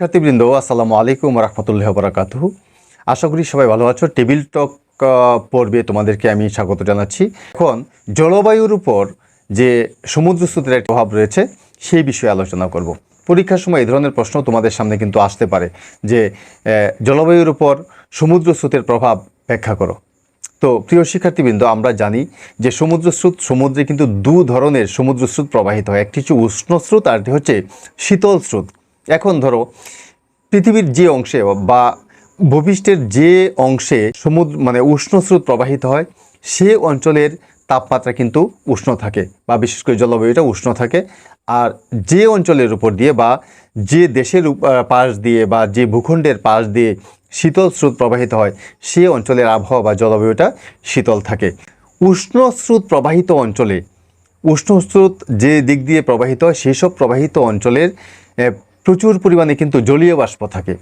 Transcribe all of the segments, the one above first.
শিক্ষার্থীবৃন্দ, আসসালামু আলাইকুম রহমতুল্লাহ বরাকাতুহু আশা করি সবাই ভালো আছো। টেবিল টক পর্বে তোমাদেরকে আমি স্বাগত জানাচ্ছি। এখন জলবায়ুর উপর যে সমুদ্র স্রোতের একটা প্রভাব রয়েছে, সেই বিষয়ে আলোচনা করব। পরীক্ষার সময় এই ধরনের প্রশ্ন তোমাদের সামনে কিন্তু আসতে পারে যে জলবায়ুর উপর সমুদ্র স্রোতের প্রভাব ব্যাখ্যা করো। তো প্রিয় শিক্ষার্থীবৃন্দ, আমরা জানি যে সমুদ্র স্রোত সমুদ্রে কিন্তু দু ধরনের সমুদ্র স্রোত প্রবাহিত হয়। একটি হচ্ছে উষ্ণ স্রোত আর একটি হচ্ছে শীতল স্রোত। এখন ধরো, পৃথিবীর যে অংশে বা ভূপৃষ্ঠের যে অংশে সমুদ্র মানে উষ্ণ স্রোত প্রবাহিত হয়, সে অঞ্চলের তাপমাত্রা কিন্তু উষ্ণ থাকে বা বিশেষ করে জলবায়ুটা উষ্ণ থাকে। আর যে অঞ্চলের উপর দিয়ে বা যে দেশের পাশ দিয়ে বা যে ভূখণ্ডের পাশ দিয়ে শীতল স্রোত প্রবাহিত হয়, সে অঞ্চলের আবহাওয়া বা জলবায়ুটা শীতল থাকে। উষ্ণ স্রোত প্রবাহিত অঞ্চলে, উষ্ণ স্রোত যে দিক দিয়ে প্রবাহিত হয়, সেসব প্রবাহিত অঞ্চলের প্রচুর পরিমাণে কিন্তু জলীয় বাষ্প থাকে।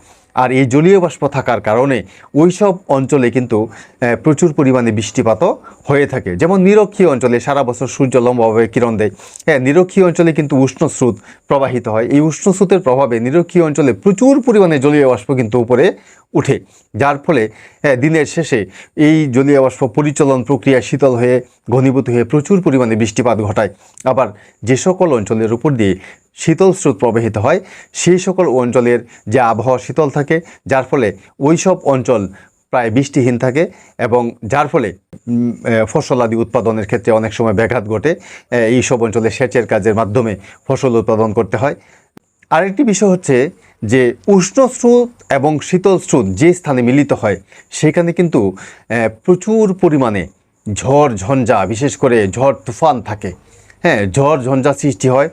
আর এই জলীয় বাষ্প থাকার কারণে ওই সব অঞ্চলে কিন্তু প্রচুর পরিমাণে বৃষ্টিপাতও হয়ে থাকে। যেমন নিরক্ষীয় অঞ্চলে সারা বছর সূর্য লম্বভাবে কিরণ দেয়। হ্যাঁ নিরক্ষীয় অঞ্চলে কিন্তু উষ্ণ স্রোত প্রবাহিত হয়। এই উষ্ণ স্রোতের প্রভাবে নিরক্ষীয় অঞ্চলে প্রচুর পরিমাণে জলীয় বাষ্প কিন্তু উপরে উঠে যার ফলে দিনের শেষে এই জলীয় বাষ্প পরিচলন প্রক্রিয়া শীতল হয়ে ঘনীভূত হয়ে প্রচুর পরিমাণে বৃষ্টিপাত ঘটায়। আবার যে সকল অঞ্চলের উপর দিয়ে শীতল স্রোত প্রবাহিত হয়। সেই সকল অঞ্চলের যে আবহাওয়া শীতল থাকে, যার ফলে ওই সব অঞ্চল প্রায় বৃষ্টিহীন থাকে এবং যার ফলে ফসলাদি উৎপাদনের ক্ষেত্রে অনেক সময় ব্যাঘাত ঘটে। এই সব অঞ্চলে সেচের কাজের মাধ্যমে ফসল উৎপাদন করতে হয়। আরেকটি বিষয় হচ্ছে যে, উষ্ণ স্রোত এবং শীতল স্রোত যে স্থানে মিলিত হয়, সেখানে কিন্তু প্রচুর পরিমাণে ঝড়, ঝঞ্ঝা, বিশেষ করে ঝড় তুফান থাকে। হ্যাঁ ঝড়, ঝঞ্ঝা সৃষ্টি হয়।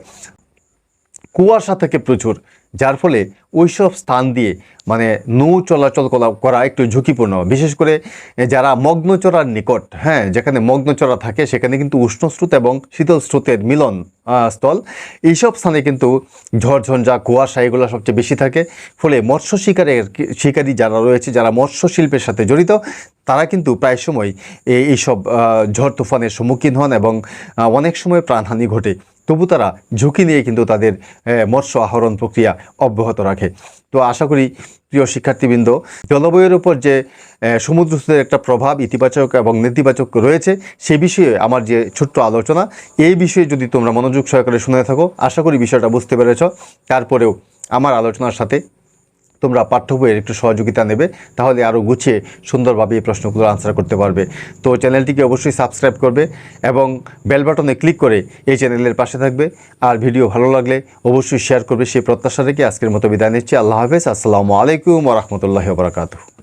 কুয়াশা থেকে প্রচুর, যার ফলে ওই সব স্থান দিয়ে মানে নৌ চলাচল করা- একটু ঝুঁকিপূর্ণ। বিশেষ করে যারা মগ্নচড়ার নিকট হ্যাঁ যেখানে মগ্নচড়া থাকে, সেখানে কিন্তু উষ্ণ স্রোত এবং শীতল স্রোতের মিলন স্থল। এইসব স্থানে কিন্তু ঝড়ঝঞ্ঝা কুয়াশা এগুলো সবচেয়ে বেশি থাকে। ফলে মৎস্য শিকারের শিকারী যারা রয়েছে, যারা মৎস্য শিল্পের সাথে জড়িত, তারা কিন্তু প্রায় সময় এই এইসব ঝড় তুফানের সম্মুখীন হন এবং অনেক সময় প্রাণহানি ঘটে। তবু তারা ঝুঁকি নিয়ে কিন্তু তাদের মৎস্য আহরণ প্রক্রিয়া অব্যাহত রাখে। তো আশা করি প্রিয় শিক্ষার্থীবৃন্দ, জলবায়ুর উপর যে সমুদ্র একটা প্রভাব ইতিবাচক এবং নেতিবাচক রয়েছে, সে বিষয়ে আমার যে ছোট্ট আলোচনা, এই বিষয়ে যদি তোমরা মনোযোগ সহকারে শুনে থাকো, আশা করি বিষয়টা বুঝতে পেরেছ। তারপরেও আমার আলোচনার সাথে তোমরা পাঠ্য বইয়ের একটু সহযোগিতা নেবে, তাহলে আরও গুছিয়ে সুন্দরভাবে এই প্রশ্নগুলো আনসার করতে পারবে। তো চ্যানেলটিকে অবশ্যই সাবস্ক্রাইব করবে এবং বেল বাটনে ক্লিক করে এই চ্যানেলের পাশে থাকবে। আর ভিডিও ভালো লাগলে অবশ্যই শেয়ার করবে, সেই প্রত্যাশা রেখে আজকের মতো বিদায় নিচ্ছি। আল্লাহ হাফেজ, আসসালামু আলাইকুম রহমতুল্লাহ বরাকাতু